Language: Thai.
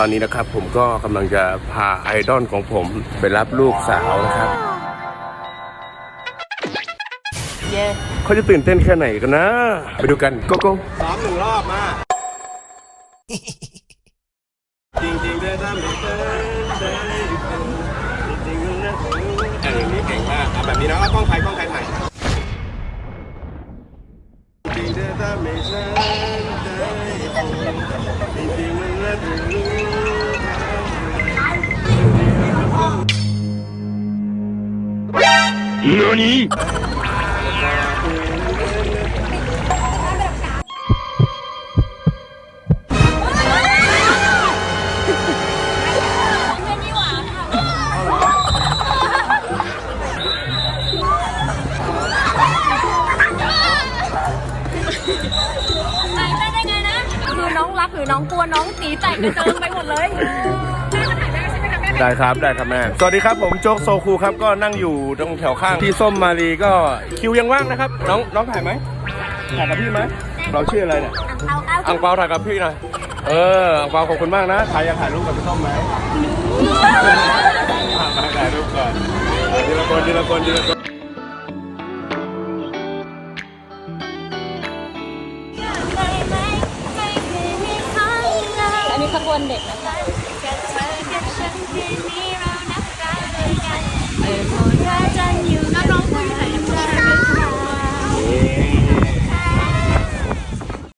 ตอนนี้นะครับผมก็กำลังจะพาไอดอลของผมไปรับลูกสาวนะครับ เย้เขาจะตื่นเต้นแค่ไหนกันนะ ไปดูกันโกโก้ซ้อมหนึ่งรอบมา จริงจริงๆเด้อถ้าไม่เจอเจอจริงๆนะอันนี้เก่งมากเอาแบบนี้นะเอากล้องใครกล้องใครถ่ายจริงๆเด้อถ้าไม่เจอเจอจริงๆนะถึง ไปได้ได้ไงนะ คือน้องรักหรือน้องกลัวน้องตีแตกกระเจิงไปหมดเลย ได้ใช่ไหมคะแม่ได้ครับได้ครับแม่สวัสดีครับผมโจ๊กโซคูครับก็นั่งอยู่ตรงแถวข้างที่ส้มมารีก็คิวยังว่างนะครับ น้องน้องถ่ายไหมถ่ายกับพี่ไหมเราชื่ออะไรเนี่ยเอาเอาอังเปาถ่ายกับพี่หน่อยเอออังเปาขอบคุณมากนะถ่ายอยากถ่ายรูปกับพี่ส้มไหมมาถ่ายรูปก่อนทีละคนทีละคนทีละคนอันนี้ขบวนเด็กนะคะ